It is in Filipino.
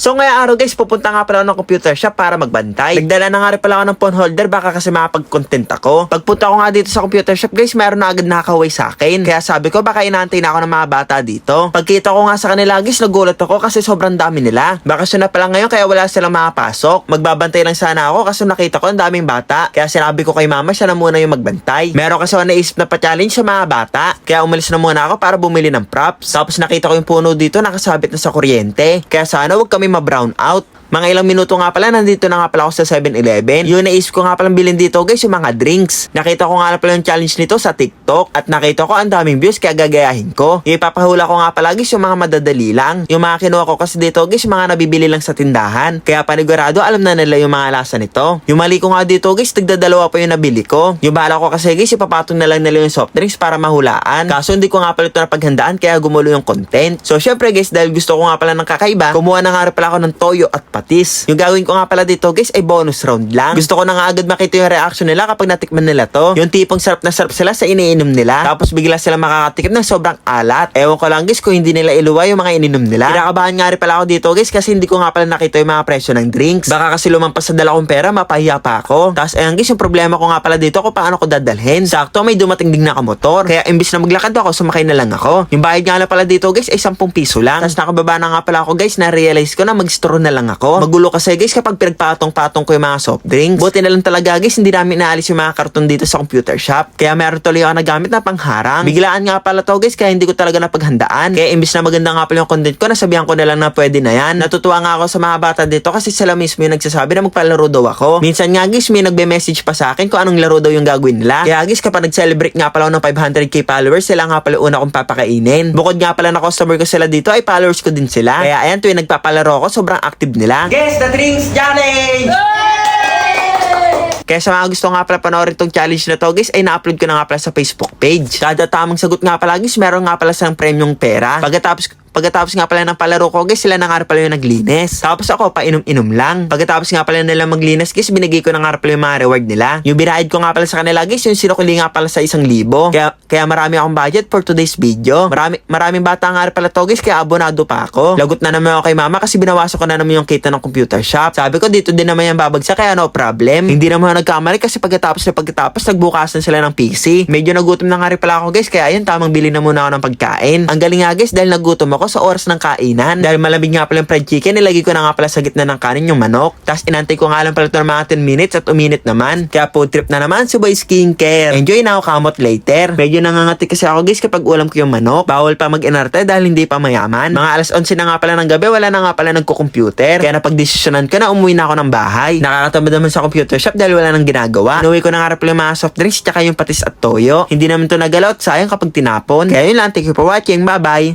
So ngayong araw guys, pupunta nga pala ako ng computer shop para magbantay. Nagdala na nga rin pala ako ng phone holder baka kasi makapag-content ako. Pagpunta ko nga dito sa computer shop guys, meron na agad nakakaway sa akin. Kaya sabi ko baka inaantay na ako ng mga bata dito. Pagkita ko nga sa kanila guys, nagulat ako kasi sobrang dami nila. Bakasyon na pala ngayon kaya wala silang makapasok. Magbabantay lang sana ako kasi nakita ko ang daming bata. Kaya sinabi ko kay mama siya na muna yung magbantay. Meron kasi ako naisip na pa-challenge sa mga bata. Kaya umalis na muna ako para bumili ng props. Tapos nakita ko yung puno dito nakasabit na sa kuryente. Kaya sana wag kami ma-brown out. Mga ilang minuto nga pala, nandito na nga pala ako sa 7-Eleven. Yung naisip ko nga palang bilhin dito guys, yung mga drinks. Nakita ko nga pala yung challenge nito sa TikTok. At nakita ko ang daming views kaya gagayahin ko. Ipapahula ko nga pala guys, yung mga madadali lang. Yung mga kinuha ko kasi dito guys, yung mga nabibili lang sa tindahan. Kaya panigurado, alam na nila yung mga lasa nito. Yung mali ko nga dito guys, tigdadalawa pa yung nabili ko. Yung bala ko kasi guys, ipapatong na lang nila yung soft drinks para mahulaan. Kaso hindi ko nga pala ito napaghandaan kaya gumulo yung content. So syempre guys, dahil gusto ko nga pala ng kakaiba, kumuha na nga pala ako ng toyo at patis. Yung gagawin ko nga pala dito guys ay bonus round lang. Gusto ko na nga agad makita yung reaction nila kapag natikman nila to. Yung tipong sarap na sarap sila sa iniinom nila. Tapos bigla sila makakatikim ng sobrang alat. Ewan ko lang guys kung hindi nila iluwa yung mga ininom nila. Kinakabahan nga rin pala ako dito guys kasi hindi ko nga pala nakita yung mga presyo ng drinks. Baka kasi lumampas sa dala kong pera, mapahiya pa ako. Tapos ayan guys, yung problema ko nga pala dito kung paano ko dadalhin. Sakto may dumating din na kamotor. Kaya imbis na maglakad ako, sumakay na lang ako. Yung bayad nga pala dito guys ay 10 piso lang. Tapos nakababa na nga pala ako guys, na-realize ko na mag-straw na lang ako. Magulo kasi guys kapag pinagpatong-patong ko yung mga soft drinks. Buti na lang talaga guys, hindi namin naalis yung mga karton dito sa computer shop. Kaya meron tuloy ako nagamit na pangharang. Biglaan nga pala to guys, kaya hindi ko talaga napaghandaan. Kaya imbis na maganda nga pala yung content ko, nasabihan ko na lang na pwede na yan. Natutuwa nga ako sa mga bata dito kasi sila mismo yung nagsasabi na magpalaro daw ako. Minsan nga guys, may nagbe-message pa sa akin kung anong laro daw yung gagawin nila. Kaya guys, kapag nag-celebrate nga pala ako ng 500k followers, sila nga pala una kong papakainin. Bukod nga pala na customer ko sila dito, ay followers ko din sila. Kaya ayan, tuwing nagpapalaro ako, sobrang active nila. Guess the drinks challenge! Kaya sa mga gusto nga pala panoorin tong challenge na to guys, ay na-upload ko na nga pala sa Facebook page. Kada tamang sagot nga pala guys, meron nga pala silang premium pera. Pagkatapos Pagkatapos nga pala ng palaro ko, guys, sila na nga pala yung naglinis. Tapos ako, painom-inom lang. Pagkatapos nga pala nila maglinis, guys, binigay ko na nga pala yung mga reward nila. Yung binayad ko nga pala sa kanila, guys, yung sinukuli nga pala sa isang libo. Kaya, kaya marami akong budget for today's video. Marami, maraming bata nga pala to, guys, kaya abonado pa ako. Lagot na naman ako kay mama kasi binawasan ko na naman yung kita ng computer shop. Sabi ko, dito din naman yung babagsak, kaya no problem. Hindi naman ako nagkamali kasi pagkatapos na pagkatapos, nagbukasan sila ng PC. Medyo nagutom na nga pala ako, guys, kaya ayun, tamang bili na muna ako ng pagkain. Ang galing nga, guys, dahil nagutom ako sa oras ng kainan. Dahil malamig nga pala yung fried chicken, nilagay ko na nga pala sa gitna ng kanin yung manok. Tapos inantay ko nga lang pala ito ng mga 10 minutes at uminit naman. Kaya food trip na naman, subay skincare. Enjoy na ako kamot later. Medyo nangangati kasi ako guys kapag ulam ko yung manok. Bawal pa mag-inarte dahil hindi pa mayaman. Mga alas 11 na nga pala ng gabi, wala na nga pala nagko-computer. Kaya napagdesisyonan ko na umuwi na ako ng bahay. Nakakatamad naman sa computer shop dahil wala nang ginagawa. Inuwi ko na nga pala mga soft drinks tsaka yung patis at toyo. Hindi naman to nagalaw sayang kapag tinapon. Kaya yun lang, thank you for watching. Bye-bye!